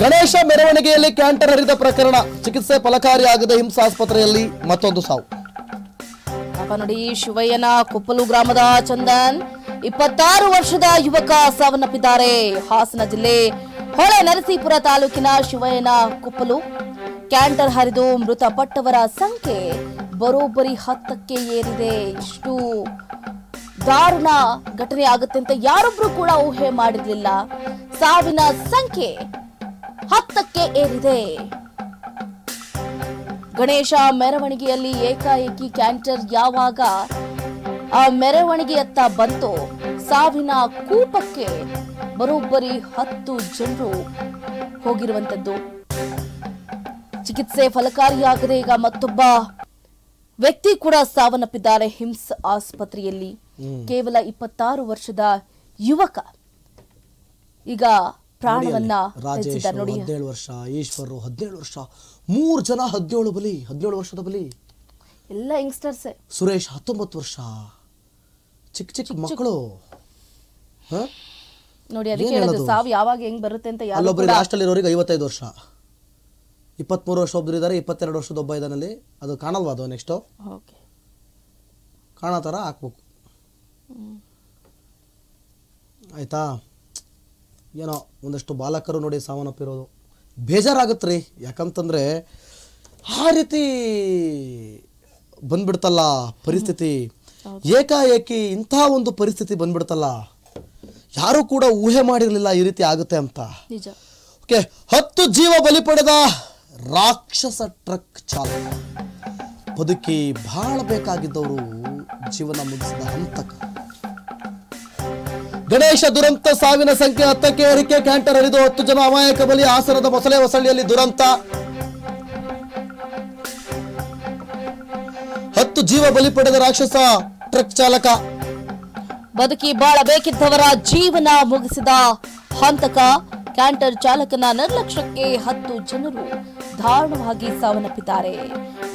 ಗಣೇಶ ಮೆರವಣಿಗೆಯಲ್ಲಿ ಕ್ಯಾಂಟರ್ ಹರಿದ ಪ್ರಕರಣ ಚಿಕಿತ್ಸೆ ಫಲಕಾರಿಯಾಗದೆ ಹಿಂಸಾ ಆಸ್ಪತ್ರೆಯಲ್ಲಿ ಮತ್ತೊಂದು ಸಾವು. ನೋಡಿ, ಶಿವಯ್ಯನ ಕುಪ್ಪಲು ಗ್ರಾಮದ ಚಂದನ್ ಇಪ್ಪತ್ತಾರು ವರ್ಷದ ಯುವಕ ಸಾವನ್ನಪ್ಪಿದ್ದಾರೆ. ಹಾಸನ ಜಿಲ್ಲೆ ಹೊಳೆ ನರಸೀಪುರ ತಾಲೂಕಿನ ಶಿವಯ್ಯನ ಕುಪ್ಪಲು. ಕ್ಯಾಂಟರ್ ಹರಿದು ಮೃತಪಟ್ಟವರ ಸಂಖ್ಯೆ ಬರೋಬ್ಬರಿ ಹತ್ತಕ್ಕೆ ಏರಿದೆ. ಇಷ್ಟು ದಾರುಣ ಘಟನೆ ಆಗುತ್ತೆ ಅಂತ ಯಾರೊಬ್ರು ಕೂಡ ಊಹೆ ಮಾಡಿರಲಿಲ್ಲ. ಸಾವಿನ ಸಂಖ್ಯೆ ಹತ್ತಕ್ಕೆ ಏರಿದೆ. ಗಣೇಶ ಮೆರವಣಿಗೆಯಲ್ಲಿ ಏಕಾಏಕಿ ಕ್ಯಾಂಟರ್ ಯಾವಾಗ ಆ ಮೆರವಣಿಗೆಯತ್ತ ಬಂತು ಸಾವಿನ ಕೂಪಕ್ಕೆ ಬರೋಬ್ಬರಿ ಹತ್ತು ಜನರು ಹೋಗಿರುವಂತದ್ದು. ಚಿಕಿತ್ಸೆ ಫಲಕಾರಿಯಾಗದೆ ಈಗ ಮತ್ತೊಬ್ಬ ವ್ಯಕ್ತಿ ಕೂಡ ಸಾವನ್ನಪ್ಪಿದ್ದಾರೆ ಹಿಮ್ಸ್ ಆಸ್ಪತ್ರೆಯಲ್ಲಿ. ಕೇವಲ ಇಪ್ಪತ್ತಾರು ವರ್ಷದ ಯುವಕ. ಈಗ ಪ್ರಾಣವನ್ನ ರಾಜೇಶ್ ನೋಡಿ. ಹದಿನೇಳು ವರ್ಷ ಈಶ್ವರ್ ಹದಿನೇಳು ವರ್ಷ ಮೂರು ಜನ ಹದಿನೇಳು ಬಲಿ ಹದಿನೇಳು ವರ್ಷದ ಬಲಿ. ಎಲ್ಲ ಯಂಗ್ಸ್ಟರ್ಸ್. ಸುರೇಶ್ ಹತ್ತೊಂಬತ್ತು ವರ್ಷ. ಚಿಕ್ಕ ಚಿಕ್ಕ ಮಕ್ಕಳು? ನೋಡಿ ಅದಕ್ಕೆ ಹೇಳೋದು? ಸಾವು ಯಾವಾಗ ಹೆಂಗ್ ಬರುತ್ತೆ ಅಂತ ಯಾರು ಅಲ್ಲೊಬ್ಬರಿಗೆ ಲಾಸ್ಟಲ್ಲಿ ಇರೋರಿಗೆ ಐವತ್ತೈದು ವರ್ಷ. ಇಪ್ಪತ್ಮೂರು ವರ್ಷ ಒಬ್ರು ಇದ್ದಾರೆ ಇಪ್ಪತ್ತೆರಡು ವರ್ಷದ ಒಬ್ಬ ಇದನಲ್ಲಿ ಅದು ಕಾಣಲ್ವಾ ಅದು ನೆಕ್ಸ್ಟು ಓಕೆ. ಕಾಣೋ ಥರ ಹಾಕ್ಬೇಕು. ಆಯ್ತಾ? ಏನೋ ಒಂದಷ್ಟು ಬಾಲಕರು ನೋಡಿ ಸಾವನ್ನಪ್ಪಿರೋದು. ಬೇಜಾರಾಗುತ್ತೆ ರೀ ಯಾಕಂತಂದರೆ ಆ ರೀತಿ ಬಂದ್ಬಿಡ್ತಲ್ಲ ಪರಿಸ್ಥಿತಿ. ಏಕಾಏಕಿ ಇಂಥ ಒಂದು ಪರಿಸ್ಥಿತಿ ಬಂದ್ಬಿಡ್ತಲ್ಲ. ಯಾರೂ ಕೂಡ ಊಹೆ ಮಾಡಿರಲಿಲ್ಲ ಈ ರೀತಿ ಆಗುತ್ತೆ ಅಂತ. ಓಕೆ ಹತ್ತು ಜೀವ ಬಲಿ ಪಡೆದ ರಾಕ್ಷಸ ಟ್ರಕ್ ಚಾಲಕ. ಬದುಕಿ ಬಹಳ ಬೇಕಾಗಿದ್ದವರು ಜೀವನ ಮುಗಿಸಿದ ಹಂತಕ. ಗಣೇಶ ದುರಂತ ಸಾವಿನ ಸಂಖ್ಯೆ ಹತ್ತಕ್ಕೆ ಏರಿಕೆ ಕ್ಯಾಂಟರ್ ಹರಿದು ಹತ್ತು ಜನ ಅಮಾಯಕ ಬಲಿ ಹಾಸನದ ಮೊಸಳೆ ಹೊಸಳ್ಳಿಯಲ್ಲಿ ದುರಂತ. ಹತ್ತು ಜೀವ ಬಲಿ ಪಡೆದ ರಾಕ್ಷಸ ಟ್ರಕ್ ಚಾಲಕ. ಬದುಕಿ ಬಾಳಬೇಕಿದ್ದವರ ಜೀವನ ಮುಗಿಸಿದ ಹಂತಕ ಕ್ಯಾಂಟರ್ ಚಾಲಕನ ನಿರ್ಲಕ್ಷ್ಯಕ್ಕೆ ಹತ್ತು ಜನರು ದಾರುಣವಾಗಿ ಸಾವನ್ನಪ್ಪಿದ್ದಾರೆ.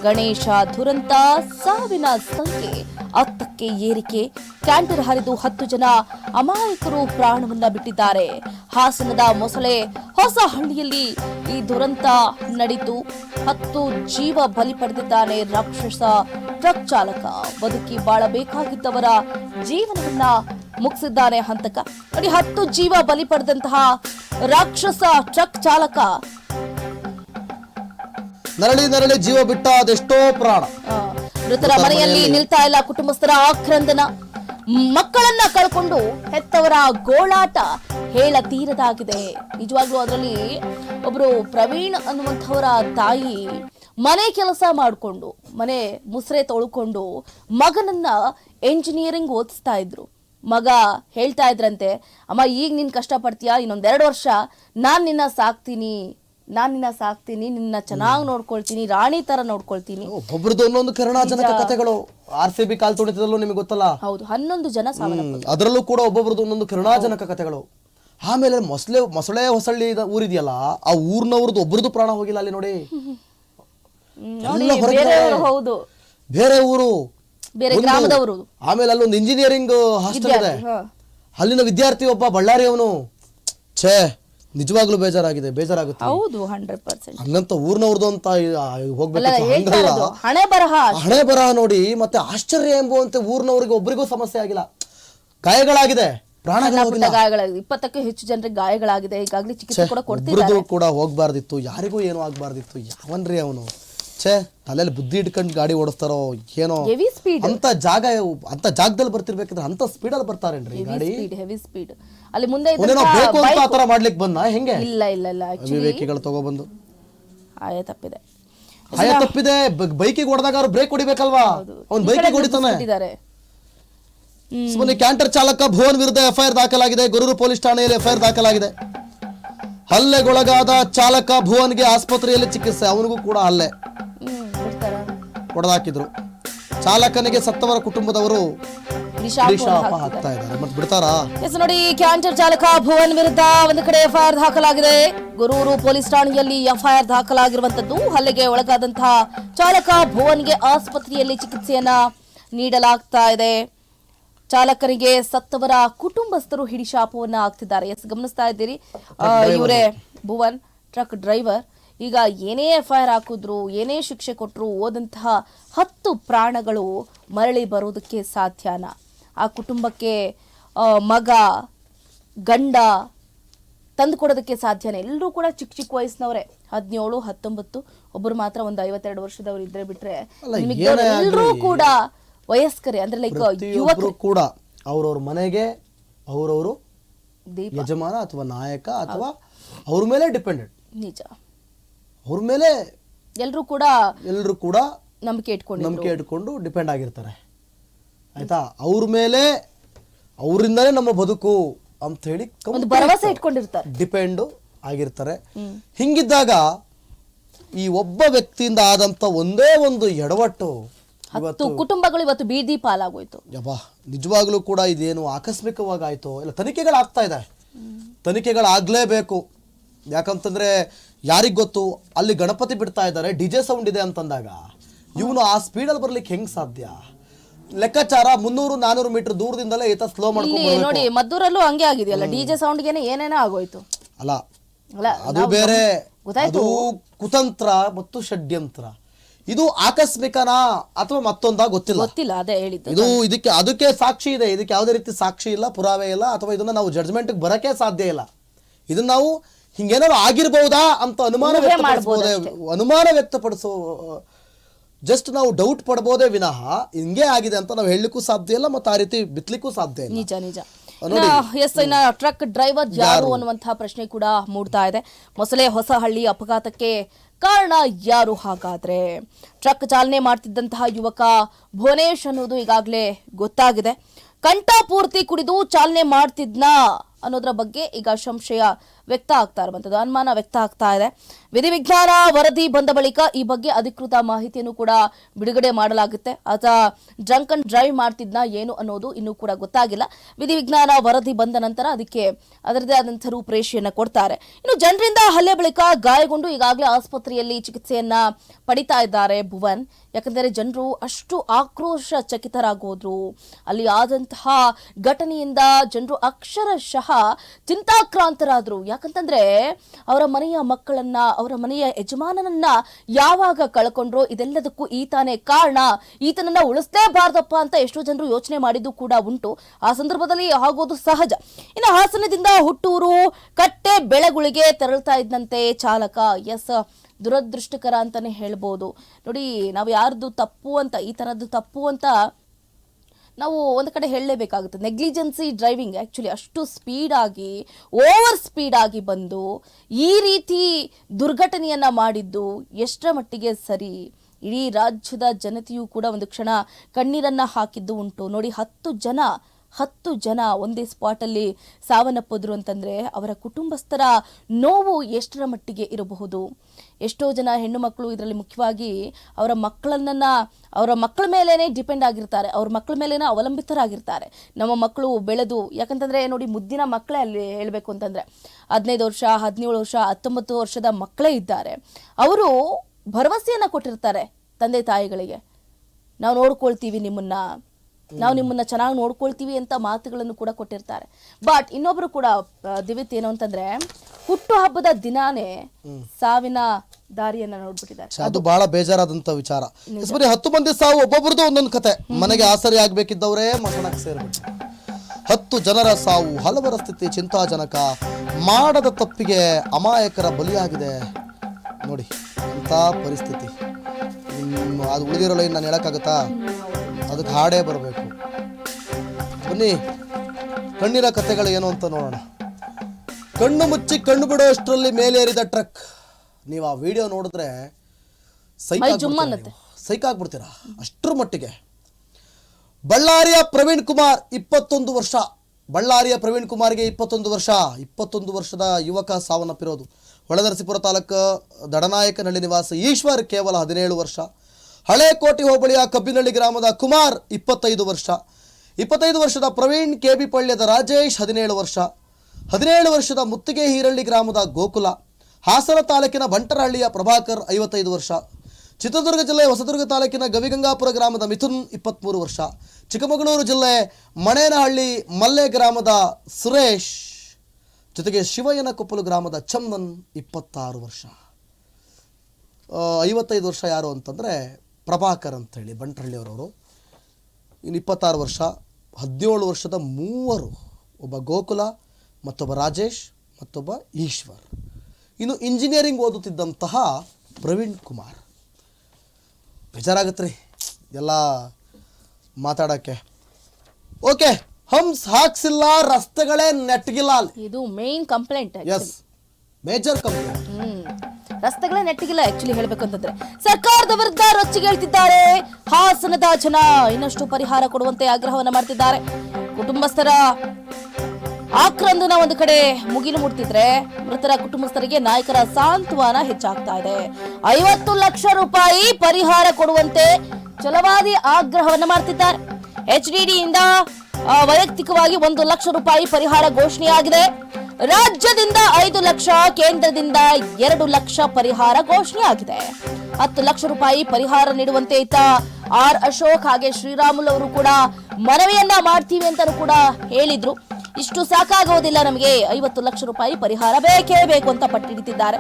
ಗಣೇಶ ದುರಂತ, ಸಾವಿನ ಸಂಖ್ಯೆ ಹತ್ತಕ್ಕೆ ಏರಿಕೆ ಕ್ಯಾಂಟರ್ ಹರಿದು ಹತ್ತು ಜನ ಅಮಾಯಕರು ಪ್ರಾಣವನ್ನ ಬಿಟ್ಟಿದ್ದಾರೆ. ಹಾಸನದ ಮೊಸಳೆ ಹೊಸ ಹಳ್ಳಿಯಲ್ಲಿ ಈ ದುರಂತ ನಡೆದು ಹತ್ತು ಜೀವ ಬಲಿ ಪಡೆದಿದ್ದಾನೆ ರಾಕ್ಷಸ ಟ್ರಕ್ ಚಾಲಕ. ಬದುಕಿ ಬಾಳಬೇಕಾಗಿದ್ದವರ ಜೀವನವನ್ನ ಮುಗಿಸಿದ್ದಾನೆ ಹಂತಕ. ಹತ್ತು ಜೀವ ಬಲಿ ಪಡೆದಂತಹ ರಾಕ್ಷಸ ಟ್ರಕ್ ಚಾಲಕ. ನರಳಿ ನರಳಿ ಜೀವ ಬಿಟ್ಟ ಅದೆಷ್ಟೋ ಪ್ರಾಣ ಮೃತರ ಮನೆಯಲ್ಲಿ ನಿಲ್ತಾ ಇಲ್ಲ ಕುಟುಂಬಸ್ಥರ ಆಕ್ರಂದನ. ಮಕ್ಕಳನ್ನ ಕಳ್ಕೊಂಡು ಹೆತ್ತವರ ಗೋಳಾಟ ಹೇಳ ತೀರದಾಗಿದೆ ನಿಜವಾಗ್ಲೂ ಅದರಲ್ಲಿ ಒಬ್ರು ಪ್ರವೀಣ್ ಅನ್ನುವಂಥವರ ತಾಯಿ ಮನೆ ಕೆಲಸ ಮಾಡಿಕೊಂಡು ಮನೆ ಮುಸ್ರೆ ತೊಳ್ಕೊಂಡು ಮಗನನ್ನ ಎಂಜಿನಿಯರಿಂಗ್ ಓದಿಸ್ತಾ ಇದ್ರು. ಮಗ ಹೇಳ್ತಾ ಇದ್ರಂತೆ ಅಮ್ಮ ಈಗ ನೀನ್ ಕಷ್ಟಪಡ್ತೀಯಾ? ಇನ್ನೊಂದೆರಡು ವರ್ಷ. ನಾನ್ ನಿನ್ನ ಸಾಕ್ತೀನಿ. ನಾನ್ ನಿನ್ನ ಸಾಕ್ತೀನಿ. ನಿನ್ನ ಚೆನ್ನಾಗಿ ನೋಡ್ಕೊಳ್ತೀನಿ. ರಾಣಿ ತರ ನೋಡ್ಕೊಳ್ತೀನಿ. ಒಬ್ಬರದ್ದು ಒಂದೊಂದು ಕರುಣಾಜನಕ ಕಥೆಗಳು. ಆರ್ ಸಿ ಬಿ ಕಾಲ್ ತುಳಿತದಲ್ಲೂ ನಿಮಗೆ ಗೊತ್ತಲ್ಲ? ಹೌದು ಹನ್ನೊಂದು ಜನ ಸಾವನ್ನಪ್ಪ ಅದರಲ್ಲೂ ಕೂಡ ಒಬ್ಬೊಬ್ರದ್ದು ಒಂದೊಂದು ಕರುಣಾಜನಕ ಕಥೆಗಳು. ಆಮೇಲೆ ಮೊಸಳೆ ಮೊಸಳೆ ಹೊಸಳ್ಳಿ ಊರಿದೆಯಲ್ಲ ಆ ಊರ್ನವ್ರದ್ದು ಒಬ್ರದ್ದು ಪ್ರಾಣ ಹೋಗಿಲ್ಲ ಅಲ್ಲಿ ನೋಡಿ. ಎಲ್ಲ. ಹೌದು. ಬೇರೆ ಊರು. ಬೇರೆ ಗ್ರಾಮದವರು. ಆಮೇಲೆ ಅಲ್ಲೊಂದು ಇಂಜಿನಿಯರಿಂಗ್ ಹಾಸ್ಟೆಲ್ ಇದೆ. ಅಲ್ಲಿನ ವಿದ್ಯಾರ್ಥಿ ಒಬ್ಬ ಬಳ್ಳಾರಿ ಅವನು ಛೇ ನಿಜವಾಗ್ಲೂ ಬೇಜಾರಾಗಿದೆ ಬೇಜಾರಾಗುತ್ತೆ. ಹೌದು ಹಂಡ್ರೆಡ್ ಪರ್ಸೆಂಟ್ ಹಂಗಂತ ಊರ್ನವ್ರದ್ದು ಅಂತ ಹೋಗ್ಬೇಕು ಹಂಗಲ್ಲ. ಹಣೆ ಬರಹ ಹಣೆ ಬರಹ ನೋಡಿ ಮತ್ತೆ ಆಶ್ಚರ್ಯ ಎಂಬುವಂತೆ ಊರ್ನವ್ರಿಗೆ ಒಬ್ಬರಿಗೂ ಸಮಸ್ಯೆ ಆಗಿಲ್ಲ. ಗಾಯಗಳಾಗಿದೆ ಇಪ್ಪತ್ತಕ್ಕೂ ಹೆಚ್ಚು ಜನರಿಗೆ ಗಾಯಗಳಾಗಿದೆ. ಈಗಾಗಲೇ ಚಿಕಿತ್ಸೆ ಕೂಡ ಕೊಡ್ತಿದ್ದಾರೆ. ಕೂಡ ಹೋಗ್ಬಾರ್ದಿತ್ತು ಯಾರಿಗೂ ಏನು ಆಗಬಾರ್ದಿತ್ತು ಯಾವನ್ರಿ ಅವನು? ಛೇ ತಲೆಯಲ್ಲಿ ಬುದ್ಧಿ ಇಟ್ಕೊಂಡು ಗಾಡಿ ಓಡಿಸ್ತಾರೋ ಏನೋ? ಹೆವಿ ಸ್ಪೀಡ್ ಅಂತ ಜಾಗ ಅಂತ ಜಾಗದಲ್ಲಿ ಬರ್ತಿರ್ಬೇಕಂದ್ರೆ ಅಂತ ಸ್ಪೀಡಲ್ಲಿ ಬರ್ತಾರೇನ್ರಿ ಹೆವಿ ಗಾಡಿ? ಸ್ಪೀಡ್ ಹೆವಿ ಸ್ಪೀಡ್ ಅಲ್ಲಿ ಮುಂದೆ ಒಂದೇನೋ ಬೇಕು ಅಂತ bike- ಆತರ ಮಾಡ್ಲಿಕ್ಕೆ ಬಂದ ಹೆಂಗೆ? ಇಲ್ಲ ಇಲ್ಲ ಇಲ್ಲ. ಆಕ್ಚುಲಿ ಅವಿವೇಕಿಗಳು ತಗೊಬಂದು. ಆಯ ತಪ್ಪಿದೆ. ಹಯ ತಪ್ಪಿದೆ. ಬೈಕಿಗೆ ಹೊಡೆದಾಗ ಅವ್ರು ಬ್ರೇಕ್ ಹೊಡಿಬೇಕಲ್ವಾ? ಅವ್ನ್ ಬೈಕಿಗೆ ಹೊಡಿತಾನೆ. ಇದ್ದಾರೆ ಸುಮ್ಮನೆ ಕ್ಯಾಂಟರ್ ಚಾಲಕ ಭುವನ್ ವಿರುದ್ಧ ಎಫ್ಐಆರ್ ದಾಖಲಾಗಿದೆ. ಗುರೂರು ಪೊಲೀಸ್ ಠಾಣೆಯಲ್ಲಿ ಎಫ್ಐಆರ್ ದಾಖಲಾಗಿದೆ. ಹಲ್ಲೆಗೊಳಗಾದ ಚಾಲಕ ಭುವನ್ಗೆ ಆಸ್ಪತ್ರೆಯಲ್ಲಿ ಚಿಕಿತ್ಸೆ. ಅವನಿಗೂ ಕೂಡ ಹಲ್ಲೆ. ಹೊಡೆದಾಕಿದ್ರು ಚಾಲಕನಿಗೆ ಸತ್ತವರ ಕುಟುಂಬದವರು ವಿಶಾಪ ಶಾಪ ಹಾಕ್ತಾ ಇದ್ದಾರೆ. ಮತ್ತೆ ಬಿಡ್ತಾರಾ? ಎಸ್ ನೋಡಿ ಕ್ಯಾಂಟರ್ ಚಾಲಕ ಭುವನ್ ವಿರುದ್ಧ ಒಂದು ಕಡೆ ಎಫ್ಐಆರ್ ದಾಖಲಾಗಿದೆ. ಗುರೂರು ಪೊಲೀಸ್ ಠಾಣೆಯಲ್ಲಿ ಎಫ್ಐಆರ್ ದಾಖಲಾಗಿರುವಂತದ್ದು ಹಲ್ಲೆಗೆ ಒಳಗಾದಂತಹ ಚಾಲಕ ಭುವನ್ಗೆ ಆಸ್ಪತ್ರೆಯಲ್ಲಿ ಚಿಕಿತ್ಸೆಯನ್ನ ನೀಡಲಾಗ್ತಾ ಇದೆ. ಚಾಲಕನಿಗೆ ಸತ್ತವರ ಕುಟುಂಬಸ್ಥರು ಹಿಡಿಶಾಪವನ್ನ ಹಾಕ್ತಿದ್ದಾರೆ. ಎಸ್ ಗಮನಿಸ್ತಾ ಇದ್ದೀರಿ. ಇವರೇ ಭುವನ್ ಟ್ರಕ್ ಡ್ರೈವರ್ ಈಗ ಏನೇ ಎಫ್ ಐ ಆರ್ ಹಾಕಿದ್ರು ಏನೇ ಶಿಕ್ಷೆ ಕೊಟ್ಟರು ಹೋದಂತಹ ಹತ್ತು ಪ್ರಾಣಗಳು ಮರಳಿ ಬರೋದಕ್ಕೆ ಸಾಧ್ಯನ? ಆ ಕುಟುಂಬಕ್ಕೆ ಮಗ ಗಂಡ ತಂದು ಕೊಡೋದಕ್ಕೆ ಸಾಧ್ಯನೇ? ಎಲ್ಲರೂ ಕೂಡ ಚಿಕ್ಕ ಚಿಕ್ಕ ವಯಸ್ಸಿನವರೇ. ಹದಿನೇಳು ಹತ್ತೊಂಬತ್ತು ಒಬ್ಬರು ಮಾತ್ರ ಒಂದು ಐವತ್ತೆರಡು ವರ್ಷದವ್ರು ಇದ್ರೆ ಬಿಟ್ರೆ ಎಲ್ಲರೂ ಕೂಡ ವಯಸ್ಕರೇ. ಅಂದ್ರೆ ಲೈಕ್ ಯುವಕರು. ಕೂಡ ಅವ್ರವ್ರ ಮನೆಗೆ ಅವ್ರವರು ಯಜಮಾನ ಅಥವಾ ನಾಯಕ ಅಥವಾ ಅವ್ರ ಮೇಲೆ ಡಿಪೆಂಡೆಂಟ್ ನಿಜ. ಅವ್ರ ಮೇಲೆ ಎಲ್ಲರೂ ಕೂಡ ಎಲ್ಲರೂ ಕೂಡ ನಂಬಿಕೆ ಇಟ್ಕೊಂಡು ನಂಬಿಕೆ ಇಟ್ಕೊಂಡು ಡಿಪೆಂಡ್ ಆಗಿರ್ತಾರೆ. ಆಯ್ತಾ? ಅವ್ರ ಮೇಲೆ ಅವರಿಂದಲೇ ನಮ್ಮ ಬದುಕು ಅಂತ ಹೇಳಿ ಒಂದು ಭರವಸೆ ಇಟ್ಕೊಂಡಿರ್ತಾರೆ. ಡಿಪೆಂಡು ಆಗಿರ್ತಾರೆ. ಹಿಂಗಿದ್ದಾಗ ಈ ಒಬ್ಬ ವ್ಯಕ್ತಿಯಿಂದ ಆದಂತ ಒಂದೇ ಒಂದು ಎಡವಟ್ಟು ಇವತ್ತು ಕುಟುಂಬಗಳು ಇವತ್ತು ಬೀದಿ ಪಾಲಾಗೋಯ್ತು. ಯಬ್ಬಾ ನಿಜವಾಗ್ಲೂ ಕೂಡ ಇದೇನು ಆಕಸ್ಮಿಕವಾಗಿ ಆಯ್ತು? ಇಲ್ಲ ತನಿಖೆಗಳಾಗ್ತಾ ಇದೆ. ತನಿಖೆಗಳಾಗ್ಲೇಬೇಕು. ಯಾಕಂತಂದ್ರೆ ಯಾರಿಗ್ ಗೊತ್ತು? ಅಲ್ಲಿ ಗಣಪತಿ ಬಿಡ್ತಾ ಇದ್ದಾರೆ ಡಿಜೆ ಸೌಂಡ್ ಇದೆ ಅಂತಂದಾಗ. ಇವನು ಆ ಸ್ಪೀಡಲ್ಲಿ ಬರ್ಲಿಕ್ಕೆ ಹೆಂಗ್ ಸಾಧ್ಯ? ಲೆಕ್ಕಾಚಾರ ಮುನ್ನೂರು ನಾನೂರು ಮೀಟರ್ ದೂರದಿಂದಲೇ ಈತ ಸ್ಲೋ ಮಾಡ್ಕೊಂಡು ನೋಡಿ ಮದ್ದೂರಲ್ಲೂ ಹಂಗೆ ಆಗಿದೆಯಲ್ಲ ಡಿಜೆ ಸೌಂಡ್ಗೆನೆ ಏನೇನೋ ಆಗೋಯ್ತು. ಅಲ್ಲ ಅಲ್ಲ ಅದು ಬೇರೆ ಗೊತ್ತಾಯ್ತು. ಅದು ಕುತಂತ್ರ ಮತ್ತು ಷಡ್ಯಂತ್ರ. ಇದು ಆಕಸ್ಮಿಕನಾ ಅಥವಾ ಮತ್ತೊಂದಾ ಗೊತ್ತಿಲ್ಲ? ಗೊತ್ತಿಲ್ಲ ಅದೇ ಹೇಳಿದ್ದು. ಇದು ಇದಕ್ಕೆ ಅದಕ್ಕೆ ಸಾಕ್ಷಿ ಇದೆ. ಇದಕ್ಕೆ ಯಾವುದೇ ರೀತಿ ಸಾಕ್ಷಿ ಇಲ್ಲ ಪುರಾವೆ ಇಲ್ಲ ಅಥವಾ ಇದನ್ನ ನಾವು ಜಡ್ಜ್ಮೆಂಟ್ ಬರಕ್ಕೆ ಸಾಧ್ಯ ಇಲ್ಲ. ಇದನ್ನ ನಾವು ಹಿಂಗೇನಾದ್ರು ಆಗಿರ್ಬಹುದಾ ಅಂತ ಅನುಮಾನ ವ್ಯಕ್ತಪಡಿಸಬಹುದೇ ಅನುಮಾನ ವ್ಯಕ್ತಪಡಿಸೋ ಜಸ್ಟ್ ನಾವು ಡೌಟ್ ಪಡ್ಬೋದೇ ವಿನಃ ಹಿಂಗೆ ಆಗಿದೆ ಅಂತ ನಾವು ಹೇಳಲಿಕ್ಕೂ ಸಾಧ್ಯ ಇಲ್ಲ ಮತ್ತು ಆ ರೀತಿ ಬಿತ್ತಲಿಕ್ಕೂ ಸಾಧ್ಯ ಇಲ್ಲ. ನಿಜ ನಿಜ. ಎಸ್ ಇನ್ನ ಟ್ರಕ್ ಡ್ರೈವರ್ ಯಾರು ಅನ್ನುವಂತಹ ಪ್ರಶ್ನೆ ಕೂಡ ಮೂಡ್ತಾ ಇದೆ. ಮೊಸಳೆ ಹೊಸಹಳ್ಳಿ ಅಪಘಾತಕ್ಕೆ ಕಾರಣ ಯಾರು ಹಾಗಾದ್ರೆ? ಟ್ರಕ್ ಚಾಲನೆ ಮಾಡ್ತಿದ್ದಂತಹ ಯುವಕ ಭುವನೇಶ್ ಅನ್ನೋದು ಈಗಾಗಲೇ ಗೊತ್ತಾಗಿದೆ. ಕಂಠ ಪೂರ್ತಿ ಕುಡಿದು ಚಾಲನೆ ಮಾಡ್ತಿದ್ನಾ ಅನ್ನೋದ್ರ ಬಗ್ಗೆ ಈಗ ಸಂಶಯ ವ್ಯಕ್ತ ಆಗ್ತಾ ಇರುವಂಥದ್ದು, ಅನುಮಾನ ವ್ಯಕ್ತ ಆಗ್ತಾ ಇದೆ. ವಿಧಿವಿಜ್ಞಾನ ವರದಿ ಬಂದ ಬಳಿಕ ಈ ಬಗ್ಗೆ ಅಧಿಕೃತ ಮಾಹಿತಿಯನ್ನು ಕೂಡ ಬಿಡುಗಡೆ ಮಾಡಲಾಗುತ್ತೆ. ಆತ ಡ್ರಂಕ್ ಅಂಡ್ ಡ್ರೈವ್ ಮಾಡ್ತಿದ್ನ ಏನು ಅನ್ನೋದು ಇನ್ನೂ ಕೂಡ ಗೊತ್ತಾಗಿಲ್ಲ. ವಿಧಿವಿಜ್ಞಾನ ವರದಿ ಬಂದ ನಂತರ ಅದಕ್ಕೆ ಅದರದೇ ಆದಂಥ ರೂಪರೇಷೆಯನ್ನು ಕೊಡ್ತಾರೆ. ಇನ್ನು ಜನರಿಂದ ಹಲ್ಲೆ ಬಳಿಕ ಗಾಯಗೊಂಡು ಈಗಾಗಲೇ ಆಸ್ಪತ್ರೆಯಲ್ಲಿ ಚಿಕಿತ್ಸೆಯನ್ನ ಪಡಿತಾ ಇದ್ದಾರೆ ಭುವನ್. ಯಾಕಂದರೆ ಜನರು ಅಷ್ಟು ಆಕ್ರೋಶ ಚಕಿತರಾಗೋದ್ರು ಅಲ್ಲಿ ಆದಂತಹ ಘಟನೆಯಿಂದ ಜನರು ಅಕ್ಷರಶಃ ಚಿಂತಾಕ್ರಾಂತರಾದ್ರು. ಯಾಕಂತಂದ್ರೆ ಅವರ ಮನೆಯ ಮಕ್ಕಳನ್ನ, ಅವರ ಮನೆಯ ಯಜಮಾನನನ್ನ ಯಾವಾಗ ಕಳ್ಕೊಂಡ್ರೋ ಇದೆಲ್ಲದಕ್ಕೂ ಈತಾನೇ ಕಾರಣ. ಈತನನ್ನ ಉಳಿಸಲೇಬಾರ್ದಪ್ಪ ಅಂತ ಎಷ್ಟೋ ಜನರು ಯೋಚನೆ ಮಾಡಿದ್ದು ಕೂಡ ಉಂಟು. ಆ ಸಂದರ್ಭದಲ್ಲಿ ಆಗೋದು ಸಹಜ. ಇನ್ನು ಹಾಸನದಿಂದ ಹುಟ್ಟೂರು ಕಟ್ಟೆ ಬೆಳೆಗುಳಿಗೆ ತೆರಳ್ತಾ ಇದ್ದಂತೆ ಚಾಲಕ. ಎಸ್, ದುರದೃಷ್ಟಕರ ಅಂತಾನೆ ಹೇಳ್ಬೋದು. ನೋಡಿ ನಾವು ಯಾರ್ದು ತಪ್ಪು ಅಂತ, ಈ ತರದ್ದು ತಪ್ಪು ಅಂತ ನಾವು ಒಂದು ಕಡೆ ಹೇಳಲೇಬೇಕಾಗುತ್ತೆ. ನೆಗ್ಲಿಜೆನ್ಸಿ ಡ್ರೈವಿಂಗ್ ಆ್ಯಕ್ಚುಲಿ ಅಷ್ಟು ಸ್ಪೀಡಾಗಿ ಓವರ್ ಸ್ಪೀಡಾಗಿ ಬಂದು, ಈ ರೀತಿ ದುರ್ಘಟನೆಯನ್ನು ಮಾಡಿದ್ದು ಎಷ್ಟರ ಮಟ್ಟಿಗೆ ಸರಿ? ಇಡೀ ರಾಜ್ಯದ ಜನತೆಯೂ ಕೂಡ ಒಂದು ಕ್ಷಣ ಕಣ್ಣೀರನ್ನು ಹಾಕಿದ್ದು ಉಂಟು. ನೋಡಿ, ಹತ್ತು ಜನ ಹತ್ತು ಜನ ಒಂದೇ ಸ್ಪಾಟಲ್ಲಿ ಸಾವನ್ನಪ್ಪಿದ್ರು ಅಂತಂದರೆ ಅವರ ಕುಟುಂಬಸ್ಥರ ನೋವು ಎಷ್ಟರ ಮಟ್ಟಿಗೆ ಇರಬಹುದು? ಎಷ್ಟೋ ಜನ ಹೆಣ್ಣು ಮಕ್ಕಳು ಇದರಲ್ಲಿ ಮುಖ್ಯವಾಗಿ ಅವರ ಮಕ್ಕಳನ್ನ, ಅವರ ಮಕ್ಕಳ ಮೇಲೇ ಡಿಪೆಂಡ್ ಆಗಿರ್ತಾರೆ. ಅವ್ರ ಮಕ್ಕಳ ಮೇಲೇ ಅವಲಂಬಿತರಾಗಿರ್ತಾರೆ. ನಮ್ಮ ಮಕ್ಕಳು ಬೆಳೆದು, ಯಾಕಂತಂದರೆ ನೋಡಿ ಮುದ್ದಿನ ಮಕ್ಕಳೇ ಅಲ್ಲಿ ಹೇಳಬೇಕು ಅಂತಂದರೆ, ಹದಿನೈದು ವರ್ಷ, ಹದಿನೇಳು ವರ್ಷ, ಹತ್ತೊಂಬತ್ತು ವರ್ಷದ ಮಕ್ಕಳೇ ಇದ್ದಾರೆ. ಅವರು ಭರವಸೆಯನ್ನು ಕೊಟ್ಟಿರ್ತಾರೆ ತಂದೆ ತಾಯಿಗಳಿಗೆ. ನಾವು ನೋಡ್ಕೊಳ್ತೀವಿ ನಿಮ್ಮನ್ನ. ನಾವು ನಿಮ್ಮನ್ನ ಚೆನ್ನಾಗಿ ನೋಡ್ಕೊಳ್ತೀವಿ ಅಂತ ಮಾತುಗಳನ್ನು ಕೂಡ ಕೊಟ್ಟಿರ್ತಾರೆ. ಬಟ್ ಇನ್ನೊಬ್ರು ಕೂಡ ದಿವಿತ್ ಏನು ಅಂತಂದ್ರೆ ಹುಟ್ಟು ಹಬ್ಬದ ದಿನಾನೇ ಸಾವಿನ ದಾರಿಯನ್ನ ನೋಡ್ಬಿಟ್ಟಿದ್ದಾರೆ. ಅದು ಬಹಳ ಬೇಜಾರಾದಂತ ವಿಚಾರ. ಬರೀ ಹತ್ತು ಮಂದಿ ಸಾವು ಒಬ್ಬೊಬ್ರದ್ದು ಒಂದೊಂದು ಕತೆ. ಮನೆಗೆ ಆಸರಿ ಆಗ್ಬೇಕಿದ್ದವರೇ ಮಸಣಕ್ಕೆ ಸೇರ್ಬಿಟ್ರು ಹತ್ತು ಜನರ ಸಾವು ಹಲವರ ಸ್ಥಿತಿ ಚಿಂತಾಜನಕ ಮಾಡದ ತಪ್ಪಿಗೆ ಅಮಾಯಕರ ಬಲಿಯಾಗಿದೆ. ನೋಡಿ ಅಂತ ಪರಿಸ್ಥಿತಿ. ಅದು ಉಳಿದಿರೋ ಲೈನ್ ನಾನು ಹೇಳಕ್ಕಾಗತ್ತಾ? ಅದಕ್ಕೆ ಹಾಡೇ ಬರಬೇಕು. ಬನ್ನಿ ಕಣ್ಣಿನ ಕಥೆಗಳು ಏನು ಅಂತ ನೋಡೋಣ. ಕಣ್ಣು ಮುಚ್ಚಿ ಕಣ್ಣು ಬಿಡೋಷ್ಟರಲ್ಲಿ ಮೇಲೇರಿದ ಟ್ರಕ್. ನೀವು ಆ ವಿಡಿಯೋ ನೋಡಿದ್ರೆ ಸೈಕ್ ಮೈ ಆಗ್ಬಿಡ್ತೀರಾ ಜುಮ್ ಅನ್ನತ್ತೆ. ಆಗ್ಬಿಡ್ತೀರಾ? ಅಷ್ಟರ ಮಟ್ಟಿಗೆ. ಬಳ್ಳಾರಿಯ ಪ್ರವೀಣ್ ಕುಮಾರ್ ಇಪ್ಪತ್ತೊಂದು ವರ್ಷ. ಬಳ್ಳಾರಿಯ ಪ್ರವೀಣ್ ಕುಮಾರ್ಗೆ ಇಪ್ಪತ್ತೊಂದು ವರ್ಷ. ಇಪ್ಪತ್ತೊಂದು ವರ್ಷದ ಯುವಕ ಸಾವನ್ನಪ್ಪಿರೋದು. ಹೊಳೆನರಸೀಪುರ ತಾಲೂಕು ದಡನಾಯಕನಹಳ್ಳಿ ನಿವಾಸ ಈಶ್ವರ್ ಕೇವಲ ಹದಿನೇಳು ವರ್ಷ. ಹಳೇಕೋಟೆ ಹೋಬಳಿಯ ಕಬ್ಬಿನಳ್ಳಿ ಗ್ರಾಮದ ಕುಮಾರ್, ಇಪ್ಪತ್ತೈದು ವರ್ಷ. ಇಪ್ಪತ್ತೈದು ವರ್ಷದ ಪ್ರವೀಣ್ ಕೆಬಿ ಪಳ್ಯದ ರಾಜೇಶ್, ಹದಿನೇಳು ವರ್ಷ. ಹದಿನೇಳು ವರ್ಷದ ಮುತ್ತಿಗೆ ಹೀರಳ್ಳಿ ಗ್ರಾಮದ ಗೋಕುಲ. ಹಾಸನ ತಾಲೂಕಿನ ಬಂಟರಹಳ್ಳಿಯ ಪ್ರಭಾಕರ್, ಐವತ್ತೈದು ವರ್ಷ. ಚಿತ್ರದುರ್ಗ ಜಿಲ್ಲೆ ಹೊಸದುರ್ಗ ತಾಲೂಕಿನ ಗವಿಗಂಗಾಪುರ ಗ್ರಾಮದ ಮಿಥುನ್ ಇಪ್ಪತ್ತ್ಮೂರು ವರ್ಷ. ಚಿಕ್ಕಮಗಳೂರು ಜಿಲ್ಲೆ ಮಣೇನಹಳ್ಳಿ ಮಲ್ಲೆ ಗ್ರಾಮದ ಸುರೇಶ್. ಜೊತೆಗೆ ಶಿವಯ್ಯನಕೊಪ್ಪಲು ಗ್ರಾಮದ ಚಂದನ್, ಇಪ್ಪತ್ತಾರು ವರ್ಷ. ಐವತ್ತೈದು ವರ್ಷ ಯಾರು ಅಂತಂದರೆ ಪ್ರಭಾಕರ್ ಅಂತೇಳಿ ಬಂಟ್ರಳ್ಳಿಯವರವರು. ಇನ್ನು ಇಪ್ಪತ್ತಾರು ವರ್ಷ ಹದಿನೇಳು ವರ್ಷದ ಮೂವರು ಒಬ್ಬ ಗೋಕುಲ ಮತ್ತೊಬ್ಬ ರಾಜೇಶ್ ಮತ್ತೊಬ್ಬ ಈಶ್ವರ್. ಇನ್ನು ಇಂಜಿನಿಯರಿಂಗ್ ಓದುತ್ತಿದ್ದಂತಹ ಪ್ರವೀಣ್ ಕುಮಾರ್. ಬೇಜಾರಾಗತ್ತೆ ರೀ ಎಲ್ಲ ಮಾತಾಡೋಕ್ಕೆ. ಓಕೆ ಹಂಸ್ ಹಾಕ್ಸಿಲ್ಲ ರಸ್ತೆಗಳೇ ನೆಟ್ಗಿಲ್ಲ ಅಲ್ಲಿ. ಇದು main complaint is major complaint ರಸ್ತೆಗಳೇ ನೆಟ್ಟಿಗಿಲ್ಲ ಆಕ್ಚುಲಿ ಹೇಳಬೇಕು ಅಂತಂದ್ರೆ. ಸರ್ಕಾರದ ವಿರುದ್ಧ ರೊಚ್ಚಿಗೇಳ್ತಿದ್ದಾರೆ ಹಾಸನದ ಜನ ಇನ್ನಷ್ಟು ಪರಿಹಾರ ಕೊಡುವಂತೆ ಆಗ್ರಹವನ್ನ ಮಾಡ್ತಿದ್ದಾರೆ. ಕುಟುಂಬಸ್ಥರ ಆಕ್ರಂದನ ಒಂದು ಕಡೆ ಮುಗಿಲು ಮುಟ್ತಿದ್ರೆ ಮೃತರ ಕುಟುಂಬಸ್ಥರಿಗೆ ನಾಯಕರ ಸಾಂತ್ವನ ಹೆಚ್ಚಾಗ್ತಾ ಇದೆ. ಐವತ್ತು ಲಕ್ಷ ರೂಪಾಯಿ ಪರಿಹಾರ ಕೊಡುವಂತೆ ಚಲವಾದಿ ಆಗ್ರಹವನ್ನ ಮಾಡ್ತಿದ್ದಾರೆ. ಎಚ್ ಡಿಡಿಯಿಂದ ವೈಯಕ್ತಿಕವಾಗಿ ಒಂದು ಲಕ್ಷ ರೂಪಾಯಿ ಪರಿಹಾರ ಘೋಷಣೆಯಾಗಿದೆ. ರಾಜ್ಯದಿಂದ ಐದು ಲಕ್ಷ, ಕೇಂದ್ರದಿಂದ ಎರಡು ಲಕ್ಷ ಪರಿಹಾರ ಘೋಷಣೆಯಾಗಿದೆ. ಹತ್ತು ಲಕ್ಷ ರೂಪಾಯಿ ಪರಿಹಾರ ನೀಡುವಂತೆ ಇತ್ತ ಆರ್ ಅಶೋಕ್ ಹಾಗೆ ಶ್ರೀರಾಮುಲು ಅವರು ಕೂಡ ಮನವಿಯನ್ನ ಮಾಡ್ತೀವಿ ಅಂತಲೂ ಕೂಡ ಹೇಳಿದ್ರು. ಇಷ್ಟು ಸಾಕಾಗೋದಿಲ್ಲ ನಮಗೆ, ಐವತ್ತು ಲಕ್ಷ ರೂಪಾಯಿ ಪರಿಹಾರ ಬೇಕೇ ಬೇಕು ಅಂತ ಪಟ್ಟಿಡಿತಿದ್ದಾರೆ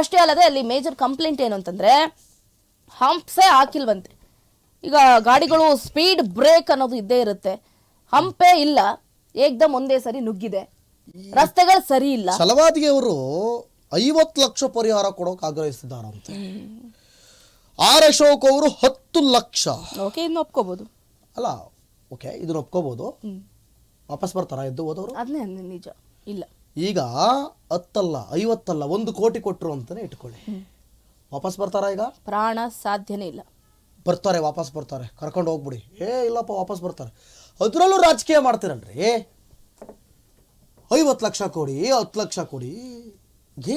ಅಷ್ಟೇ ಅಲ್ಲದೆ ಅಲ್ಲಿ ಮೇಜರ್ ಕಂಪ್ಲೇಂಟ್ ಏನು ಅಂತಂದ್ರೆ, ಹಂಪ್ಸೇ ಹಾಕಿಲ್ವಂತೆ ಈಗ ಗಾಡಿಗಳು ಸ್ಪೀಡ್ ಬ್ರೇಕ್ ಅನ್ನೋದು ಇದ್ದೇ ಇರುತ್ತೆ. ಹಂಪೆ ಇಲ್ಲ, ಏಕ್ದಮ್ ಒಂದೇ ಸರಿ ನುಗ್ಗಿದೆ. ರಸ್ತೆಗಳು ಸರಿ ಇಲ್ಲ. ಸಲವಾದಿಗೆ ಅವರು ಐವತ್ತು ಲಕ್ಷ ಪರಿಹಾರ ಕೊಡೋಕೆ ಆಗ್ರಹಿಸಿದ್ದಾರಂತೆ ಆರ್ ಅಶೋಕ್ ಅವರು ಹತ್ತು ಲಕ್ಷ. ಓಕೆ ಇನ್ನು ಒಪ್ಕೋಬಹುದು ಅಲ್ಲ ಓಕೆ ಇದನ್ನ ಒಪ್ಕೋಬಹುದು ವಾಪಸ್ ಬರ್ತಾರಾ ಎದ್ದು ಹೋದವರು? ಅದನ್ನೇ ನಿಜ. ಇಲ್ಲ. ಈಗ ಹತ್ತಲ್ಲ ಐವತ್ತಲ್ಲ ಒಂದು ಕೋಟಿ ಕೊಟ್ಟರು ಅಂತಾನೆ ಇಟ್ಕೊಳ್ಳಿ. ವಾಪಸ್ ಬರ್ತಾರಾ ಈಗ? ಪ್ರಾಣ ಸಾಧ್ಯನೇ ಇಲ್ಲ. ಬರ್ತಾರೆ ವಾಪಸ್ ಬರ್ತಾರೆ. ಕರ್ಕೊಂಡು ಹೋಗ್ಬಿಡಿ. ಏ ಇಲ್ಲಪ್ಪ ವಾಪಸ್ ಬರ್ತಾರೆ. ಅದರಲ್ಲೂ ರಾಜಕೀಯ ಮಾಡ್ತೀರಲ್ರಿ? ಐವತ್ತು ಲಕ್ಷ ಕೊಡಿ ಹತ್ತು ಲಕ್ಷ ಕೊಡಿ.